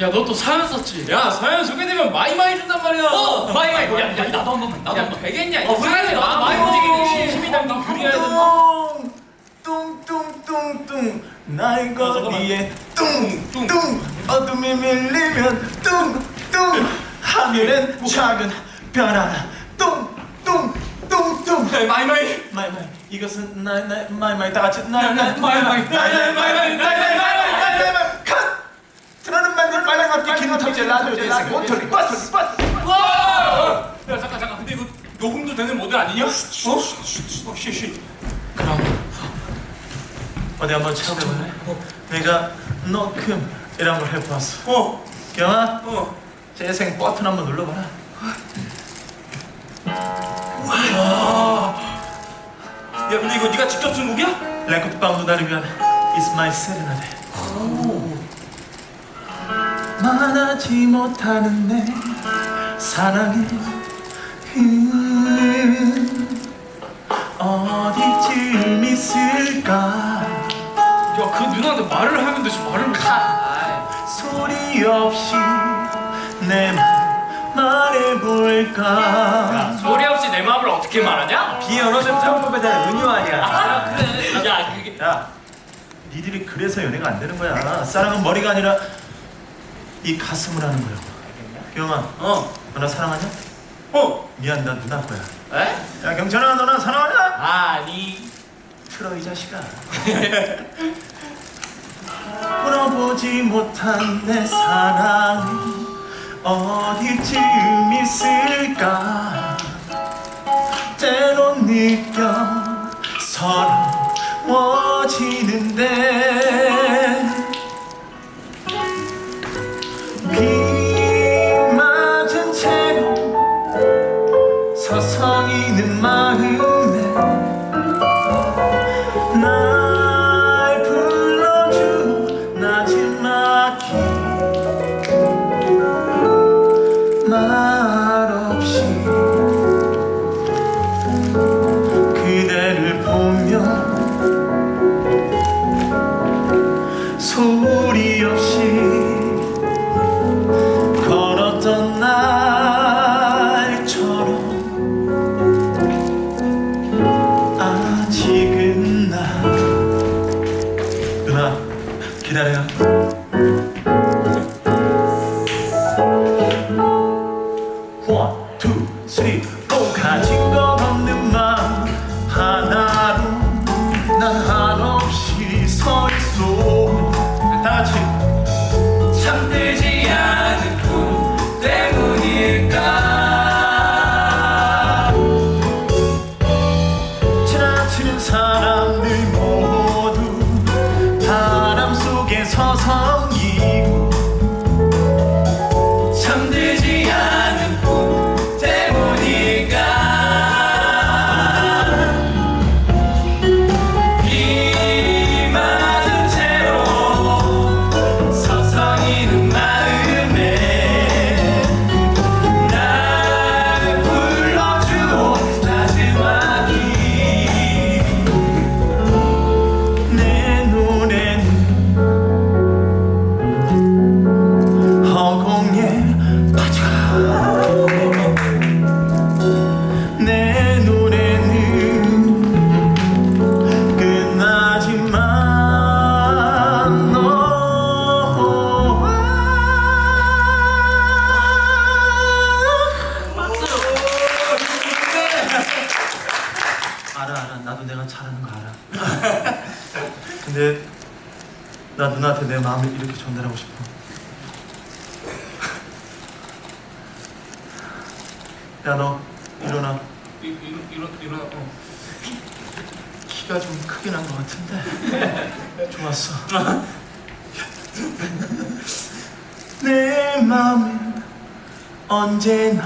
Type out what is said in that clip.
야 너 또 사연 썼지? 야 사연 소개되면 마이 마이 준단 말이야. 어 마이 마이 야, 야 나도 한 번만 나도 야한 번. 되겠냐? 어, 사연에 나도 나도 마이 한 움직이는 번. 진심이 담긴 글이어야 된다. 뚱뚱뚱뚱 나의 어. 거리에 뚱. 뚱뚱 어둠이 밀리면 뚱뚱 하늘엔 작은 별 하나 뚱뚱뚱뚱 야, 마이 마이. 마이마이 이것은 나의 나의 마이마이 다 같이 나의 나의 마이마이, 나의 마이마이, 나의 마이마이, 마이마이 컷 트라는 만들 마이마이 대생 원털리 버스 버스 와! 야 잠깐 잠깐. 근데 이거 녹음도 되는 모드 아니냐? 어? 어? 쉬쉬. 그럼 어디 한번 찾아볼래? 내가 너큼 이런 걸 해보았어 어. 경아 어. 재생 버튼 한번 눌러봐라 야 근데 이거 네가 직접 쓴 곡이야? 랭크빵 누나를 위한 It's my serenade 말하지 못하는 내 사랑의 흠 어디쯤 있을까 야 그 누나한테 말을 하면 되지 말을 못. 소리 없이 내말 말해볼까 소리 없이 내 마음을 어떻게 말하냐? 비언어적 상품에 대한 은유 아니야 아 그래. 야 그게 야, 니들이 그래서 연애가 안 되는 거야. 사랑은 머리가 아니라 이 가슴을 하는 거야. 경아, 어. 너 나 사랑하냐? 어. 미안, 난 누나 거야. 에? 야, 경찬아, 너 나 사랑하냐? 아니. 틀어 이 자식아. 풀어보지 못한 내 사랑이 어디쯤 있을까? 때론 느껴 서러워지는데 서성 기다려요. 원, 투, 쓰리, 포 가진 것 없는 마음 하나로 난 근데 나 누나한테 내 마음을 이렇게 전달하고 싶어. 야 너 일어나. 이- 이- 이런 이런 어. 키가 좀 크게 난 것 같은데. 좋았어. 내 마음은 언제나